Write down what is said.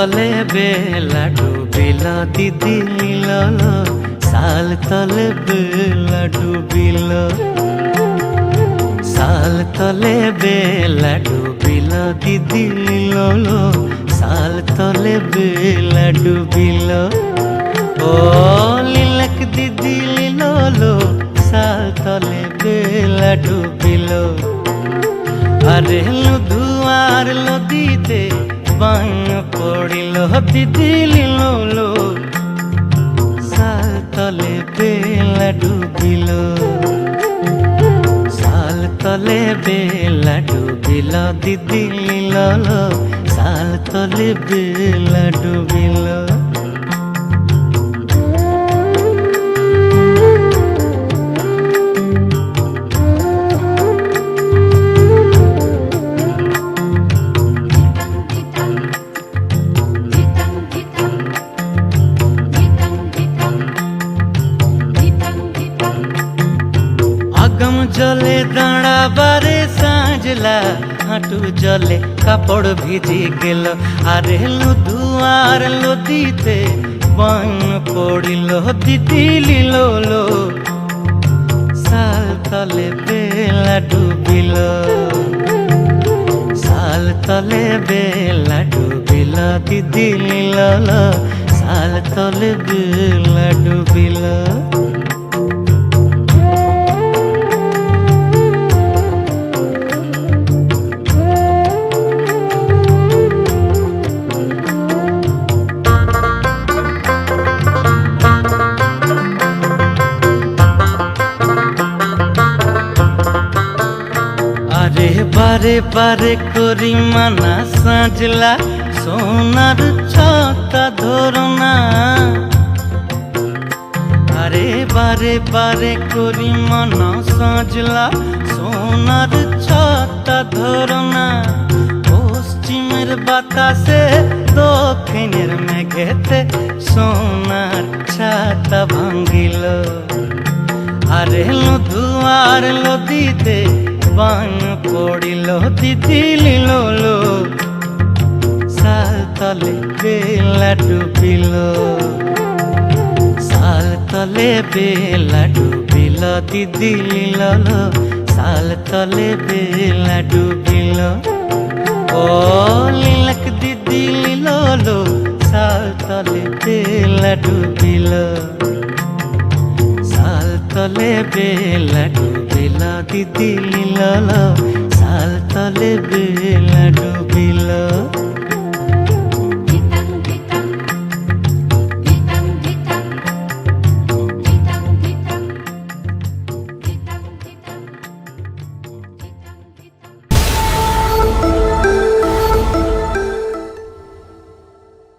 তলে বেলা ডুবিল দিদি লীলল সাল তলে বেলা ডুবিল সাল তলে বেলা ডুবিল দিদি লীলল সাল তলে বেলা ডুবিল ও লীলক দিদি লীলল, সাল তলে বেলা ডুবিল আরে লুধুয়ার লদিতে বাং পড়িল দিদি লিলো সাল তলে বেলা ডুবিল সাল তলে বেলা ডুবিল দিদি লিল সাল তলে বেলা ডুবিল আগম জলে দাঁড়াবারে সাঁজলা, হাঁটু জলে, কাপড় ভিজি গেল। আরে লুধুয়ার লদিতে বাং পড়িল দিদি লিলো সাল তলে বেলা ডুবিল। সাল তলে বেলা ডুবিল দিদি লিল সাল তলে বেলা ডুবিল। বারে বারে করি মানা সাজলা, সোনার ছতা ধরনা। আরে বারে বারে করি মানা সাজলা, সোনার ছতা ধরনা। পশ্চিমের বাতাসে, দক্ষিণের মেঘেতে সোনার ছাতা ভাঙ্গিল। আরে লুধুয়ার লদিতে বান পড়িল দিদি লিল সাল তলে বেলা ডুবিল সাল তলে বেলা ডুবিল দিদি লিল সাল তলে বেলা ডুবিল ও তলে বেলাডু বেলা দিদি লীলা সাল তলে বেলাডু বেলা